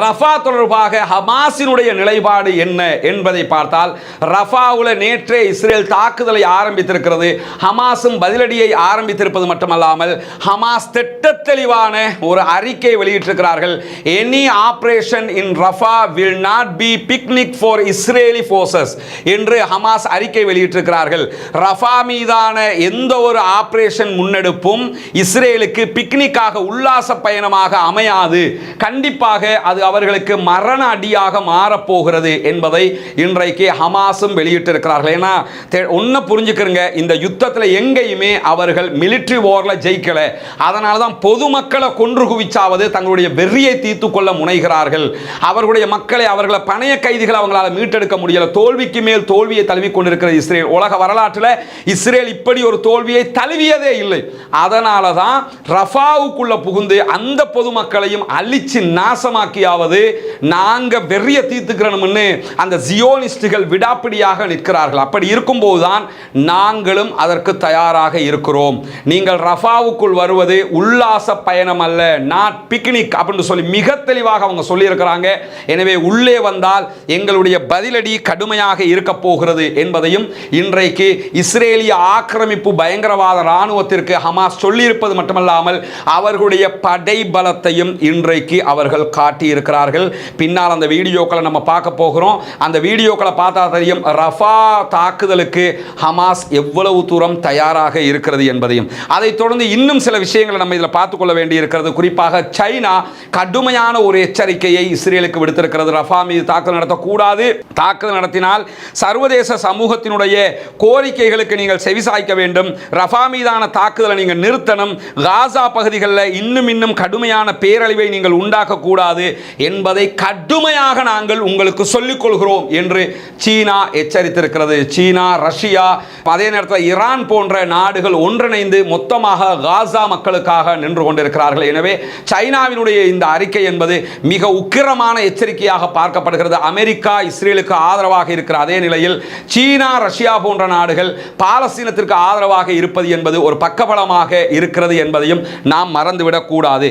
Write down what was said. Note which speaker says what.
Speaker 1: Rafah தொடர்பாக ஹமாஸினுடைய நிலைப்பாடு என்ன என்பதை பார்த்தால் ரஃபாவில் நேற்றே இஸ்ரேல் தாக்குதலை ஆரம்பித்திருக்கிறது ஹமாஸும் பதிலடியை ஆரம்பித்திருப்பது மட்டுமல்லாமல் ஹமாஸ் திட்டத்தெளிவான ஒரு அறிக்கை வெளியிட்டிருக்கிறார்கள் any operation in Rafah will not be picnic for Israeli forces என்று ஹமாஸ் அறிக்கை வெளியிட்டிருக்கிறார்கள். ரஃபா மீதான எந்த ஒரு ஆப்ரேஷன் முன்னெடுப்பும் இஸ்ரேலுக்கு பிக்னிக்காக உல்லாச பயணமாக அமையாது. கண்டிப்பாக அது அவர்களுக்கு மரண அடியாக மாறப்போகிறது என்பதை இன்றைக்கு ஹமாஸும் வெளியிட்டிருக்கிறார்கள். ஏன்னா ஒன்று புரிஞ்சுக்கிறங்க இந்த யுத்தத்தில் எங்கேயுமே அவர்கள் மிலிட்ரி வாரில் ஜெயிக்கலை. அதனால தான் பொதுமக்களை கொன்று குவிச்சாவது தங்களுடைய வெறியை தீர்த்து கொள்ள முனைகிறார்கள். அவர்களுடைய மக்களை அவர்களை பணைய கைதிகளை அவங்களால மீட்டெடுக்க முடியல. தோல்விக்கு மேல் தோல்வியை தழுவி கொண்டிருக்கிற இஸ்ரேல். உலக வரலாற்றில் இஸ்ரேல் இப்படி ஒரு தோல்வியை தழுவியதே இல்லை. அதனால தான் ரஃபாவுக்குள்ள புகுந்து அந்த பொதுமக்களையும் அழிச்சு நாசமாக்கியாவது நாங்க வெறிய தீர்த்துக்கிறோம்னு அந்த ஜியோனிஸ்டுகள் விடாப்பிடியாக நிற்கிறார்கள். அப்படி இருக்கும்போது தான் நாங்களும் அதற்கு தயாராக இருக்கிறோம். நீங்கள் ரஃபாவுக்குள் வருவது உல்லாச பயணம் அல்ல. நாட் பிக்னிக் அப்படின்னு சொல்லி மிக தெளிவாக அவங்க சொல்லியிருக்கிறாங்க. எனவே உள்ளே வந்தால் எங்களுடைய பதிலடி கடுமையாக இருக்க போகிறது என்பதையும் இன்றைக்கு இஸ்ரேலிய ஆக்கிரமிப்பு பயங்கரவாத இராணுவத்திற்கு ஹமாஸ் சொல்லியிருப்பது மட்டுமல்லாமல் அவர்களுடைய படை பலத்தையும் இன்றைக்கு அவர்கள் காட்டியிருக்கிறார்கள். இருக்கிறார்கள். பின்னால் அந்த வீடியோக்களை நம்ம பார்க்க போகிறோம். அந்த வீடியோக்களை பார்த்தா தெரியும் ரஃபா தாக்குதலுக்கு ஹமாஸ் எவ்வளவு தூரம் தயாராக இருக்கிறது என்பதையும். அதைத் தொடர்ந்து இன்னும் சில விஷயங்களை நம்ம இதில் பார்த்துக்கொள்ள வேண்டி இருக்கிறது குறிப்பாக சைனா கடுமையான ஒரு எச்சரிக்கையை இஸ்ரேலுக்கு விடுத்திருக்கிறது. ரஃபா மீது தாக்குதல் நடத்தக்கூடாது. தாக்குதல் நடத்தினால் சர்வதேச சமூகத்தினுடைய கோரிக்கைகளுக்கு நீங்கள் செவிசாய்க்க வேண்டும். ரஃபா மீதான தாக்குதலை நீங்கள் நிறுத்தணும். காசா பகுதிகளில் இன்னும் இன்னும் கடுமையான பேரழிவை நீங்கள் உண்டாக்கக்கூடாது. என்பதை கடுமையாக நாங்கள் உங்களுக்கு சொல்லிக் கொள்கிறோம் என்று சீனா எச்சரித்திருக்கிறது. சீனா ரஷ்யா அதே நேரத்தில் ஈரான் போன்ற நாடுகள் ஒன்றிணைந்து மொத்தமாக காசா மக்களுக்காக நின்று கொண்டிருக்கிறார்கள். எனவே சைனாவினுடைய இந்த அறிக்கை என்பது மிக உக்கிரமான எச்சரிக்கையாக பார்க்கப்படுகிறது. அமெரிக்கா இஸ்ரேலுக்கு ஆதரவாக இருக்கிற அதே நிலையில் சீனா ரஷ்யா போன்ற நாடுகள் பாலஸ்தீனத்திற்கு ஆதரவாக இருப்பது என்பது ஒரு பக்கபலமாக இருக்கிறது என்பதையும் நாம் மறந்துவிடக்கூடாது